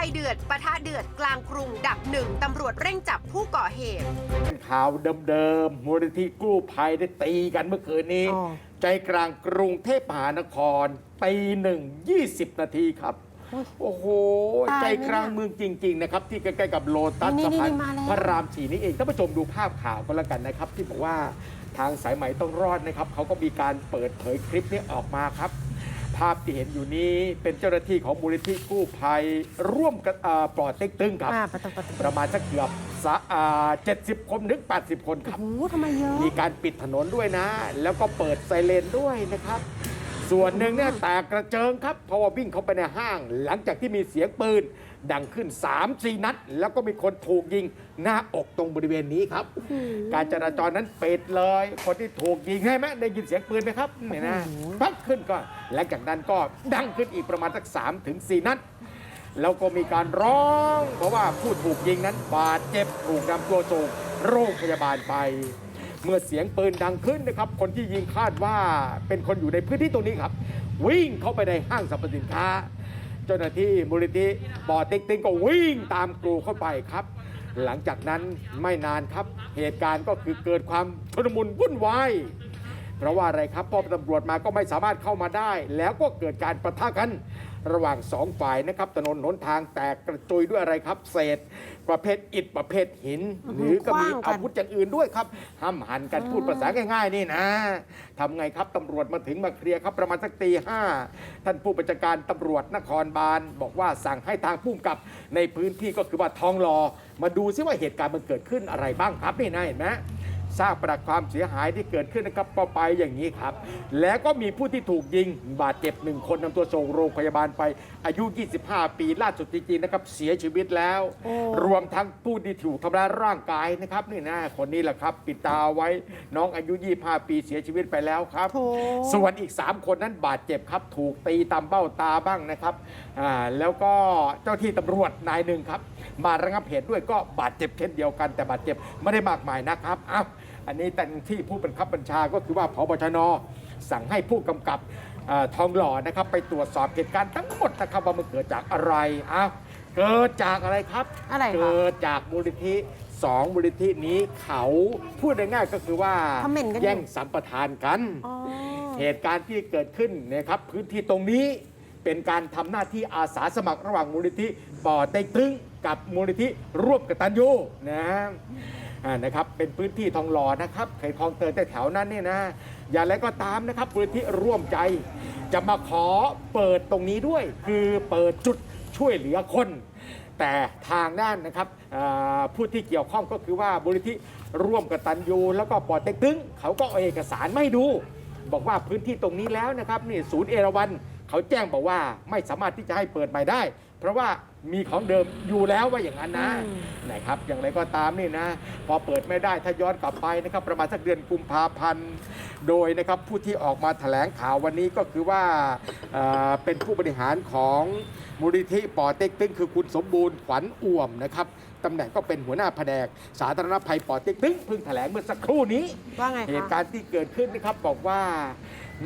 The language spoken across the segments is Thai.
ภัยเดือดปะทะเดือดกลางกรุงดับหนึ่งตำรวจเร่งจับผู้ก่อเหตุเป็นข่าวเดิมๆมูลนิธิกู้ภัยได้ตีกันเมื่อคืนนี้ อ๋อ ใจกลางกรุงเทพมหานครตีหนึ่งยี่สิบนาทีครับ โอ้โห ตายใจไหมกลางเมืองจริง ๆ นะครับ ที่ใกล้ๆกับโลตัสนี่สะนี่พานนี่มาแล้ว พระรามสี่นี่เองท่านผู้ชมดูภาพข่าวก็แล้วกันนะครับ ที่บอกว่าทางสายไหมต้องรอดนะครับเขาก็มีการเปิดเผยคลิปนี้ออกมาครับ ภาพที่เห็นอยู่นี้เป็นเจ้าหน้าที่ของมูลนิธิกู้ภัย ร่วมกันอ่าปลอดเต็กตึงครับ อ่าประตูประตูประมาณสักเกือบสะอ่า70 คนถึง 80 คนครับโอ้โหทำไมเยอะ มีการปิดถนนด้วยนะ แล้วก็เปิดไซเรนด้วยนะครับ ส่วนหนึ่งเนี่ยแตกกระเจิงครับเพราะว่าวิ่งเข้าไปในห้าง หลังจากที่มีเสียงปืน ดังขึ้น 3-4 นัด แล้วก็มีคนถูกยิงหน้าอกตรงบริเวณนี้ครับ การจราจรนั้นปิดเลย คนที่ถูกยิงให้ไหมได้ยินเสียงปืนไหมครับเนี่ยนะปั๊บขึ้นก็หลังจากนั้นก็ดังขึ้นอีกประมาณสัก3ถึง4นัดแล้วก็มีการร้อง เพราะว่าผู้ถูกยิงนั้นบาดเจ็บถูกนำตัวส่งโรงพยาบาลไป เมื่อเสียงปืนดังขึ้นนะครับ คนที่ยิงคาดว่าเป็นคนอยู่ในพื้นที่ตรงนี้ครับ วิ่งเข้าไปในห้างสรรพสินค้า เจ้าหน้าที่มูลนิธิปอเต็กตึงก็วิ่งตามกรูเข้าไปครับ หลังจากนั้นไม่นานครับ เหตุการณ์ก็คือเกิดความชุลมุนวุ่นวายเพราะว่าอะไรครับพอตำรวจมาก็ไม่สามารถเข้ามาได้ แล้วก็เกิดการประทะกัน ระหว่างสองฝ่ายนะครับถนนหนทางแตกกระจุยด้วยอะไรครับ เศษ ประเภทอิฐประเภทหิน หรือก็มีขว้างกันอาวุธอย่างอื่นด้วยครับห้ามหันกันพูดภาษาง่ายๆนี่นะทำไงครับตำรวจมาถึงมาเคลียร์ครับประมาณสักตีห้าท่านผู้บัญชาการตำรวจนครบาลบอกว่าสั่งให้ทางผู้กำกับในพื้นที่ก็คือว่าทองหลอมาดูซิว่าเหตุการณ์มันเกิดขึ้นอะไรบ้างครับนี่นะเห็นไหม ทราบประความเสียหายที่เกิดขึ้นนะครับก็ไปอย่างนี้ครับ แล้วก็มีผู้ที่ถูกยิงบาดเจ็บหนึ่งคนนำตัวส่งโรงพยาบาลไปอายุ 25 ปีล่าสุดจริงๆนะครับเสียชีวิตแล้วโอ้รวมทั้งผู้ที่ถูกทำร้ายร่างกายนะครับนี่นะคนนี้แหละครับ ปิดตาไว้น้องอายุ 25 ปีเสียชีวิตไปแล้วครับโถส่วนอีก 3 คนนั้นบาดเจ็บครับ ถูกตีตามเบ้าตาบ้างนะครับอ่าแล้วก็เจ้าที่ตำรวจนายหนึ่งครับ มาระงับเหตุด้วยก็บาดเจ็บเช่นเดียวกัน แต่บาดเจ็บไม่ได้มากมายนะครับอ้าวอันนี้แต่ที่ผู้บังคับบัญชาก็คือว่าพบชนสั่งให้ผู้กำกับเอ่อทองหล่อนะครับ ไปตรวจสอบเหตุการณ์ทั้งหมดนะครับว่ามันเกิดจากอะไรอ้าวเกิดจากอะไรครับอะไรคะเกิดจากมูลนิธิสองมูลนิธินี้เขาพูดง่ายๆก็คือว่าคอมเมนต์กันอยู่แย่งสัมปทานกันอ๋อเหตุการณ์ที่เกิดขึ้นนะครับพื้นที่ตรงนี้ เป็นการทำหน้าที่อาสาสมัครระหว่างมูลนิธิป่อเต็กตึงกับมูลนิธิร่วมกตัญญูนะอ่านะครับเป็นพื้นที่ทองหล่อนะครับเขตคลองเตยแต่แถวนั้นเนี่ยนะ อย่างไรก็ตามนะครับมูลนิธิร่วมใจ จะมาขอเปิดตรงนี้ด้วย คือเปิดจุดช่วยเหลือคน แต่ทางด้านนะครับอ่าผู้ที่เกี่ยวข้องก็คือว่ามูลนิธิร่วมกตัญญู แล้วก็ปอเต็กตึงเขาก็เอาเอกสารไม่ดู บอกว่าพื้นที่ตรงนี้แล้วนะครับนี่ศูนย์เอราวัน เขาแจ้งบอกว่าไม่สามารถที่จะให้เปิดใหม่ได้ เพราะว่ามีของเดิมอยู่แล้วว่าอย่างนั้นนะอืมนะครับ อย่างไรก็ตามนี่นะ พอเปิดไม่ได้ถ้าย้อนกลับไปนะครับ ประมาณสักเดือนกุมภาพันธ์ โดยนะครับผู้ที่ออกมาแถลงข่าววันนี้ก็คือว่าเอ่อเป็นผู้บริหารของมูลนิธิปอเต็กตึงคือคุณสมบูรณ์ขวัญอ่วมนะครับตำแหน่งก็เป็นหัวหน้าแผนก สาธารณภัยปอเต็กตึงเพิ่งแถลงเมื่อสักครู่นี้ว่าไงเหตุคะการณ์ที่เกิดขึ้นนะครับบอกว่า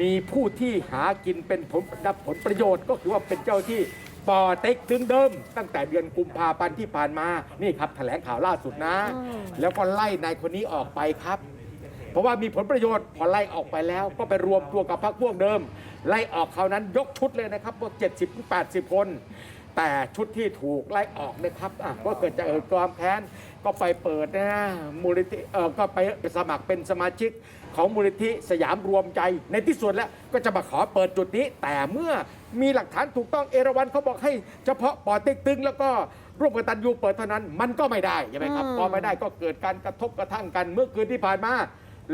มีผู้ที่หากินเป็นผลรับผลประโยชน์ก็คือว่าเป็นเจ้าที่ปอเต็กถึงเดิม ตั้งแต่เดือนกุมภาพันธ์ที่ผ่านมานี่ครับแถลงข่าวล่าสุดนะ แล้วก็ไล่นายคนนี้ออกไปครับ เพราะว่ามีผลประโยชน์พอไล่ออกไปแล้วก็ไปรวมตัวกับพรรคพวกเดิม ไล่ออกคราวนั้นยกชุดเลยนะครับพวก70ถึง80 คน แต่ชุดที่ถูกไล่ออกนะครับอะก็เกิดจากเอิดความแค้นก็ไปเปิดนะมูลนิธิเออก็ไปสมัครเป็นสมาชิกของมูลนิธิสยามรวมใจ ในที่สุดแล้วก็จะมาขอเปิดจุดนี้ แต่เมื่อมีหลักฐานถูกต้องเอราวันเขาบอกให้เฉพาะปอเต็กตึงแล้วก็ร่วมกตันยูเปิดเท่านั้นมันก็ไม่ได้ใช่ไหมครับอืมพอไม่ได้ก็เกิดการกระทบกระทั่งกันเมื่อคืนที่ผ่านมา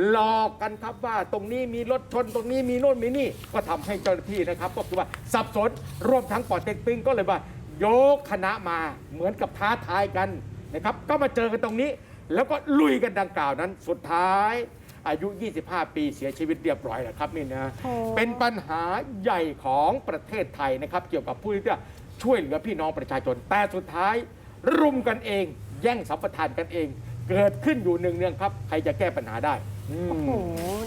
หลอกกันครับว่าตรงนี้มีรถชนตรงนี้มีโน่นมีนี่ ก็ทำให้เจ้าหน้าที่นะครับ ก็คือว่าสับสนรวมทั้งปอดเต็กตึงก็เลยว่า ยกคณะมาเหมือนกับท้าทายกันนะครับ ก็มาเจอกันตรงนี้ แล้วก็ลุยกันดังกล่าวนั้น สุดท้าย อายุ 25 ปีเสียชีวิตเรียบร้อยแล้วครับนี่นะโอ้เป็นปัญหาใหญ่ของประเทศไทยนะครับ เกี่ยวกับผู้ที่จะช่วยเหลือพี่น้องประชาชน แต่สุดท้าย รุมกันเอง แย่งสัมปทานกันเอง เกิดขึ้นอยู่หนึ่งเนืองๆครับ ใครจะแก้ปัญหาได้อืมโอ้โห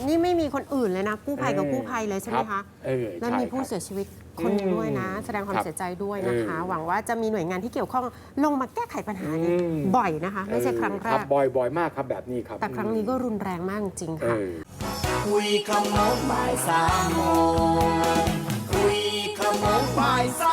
นี่ไม่มีคนอื่นเลยนะ กู้ภัยกับกู้ภัยเลยใช่ไหมครัคะบเออแล้วใช่มีผู้ครับ เสียชีวิตคนอืมด้วยนะ แสดงความครับเสียใจด้วยนะคะ เออหวังว่าจะมีหน่วยงานที่เกี่ยวข้องลงมาแก้ไขปัญหานี้อืม บ่อยนะคะ ไม่ใช่ครั้งแรครับก บ่อยบ่อยมากครับแบบนี้ครับแต่ครั้งนี้ก็รุนแรงมากจริงเอค่ะ อ คุยขโมงบ่ายสามโมงคุยขโมงบ่ายสา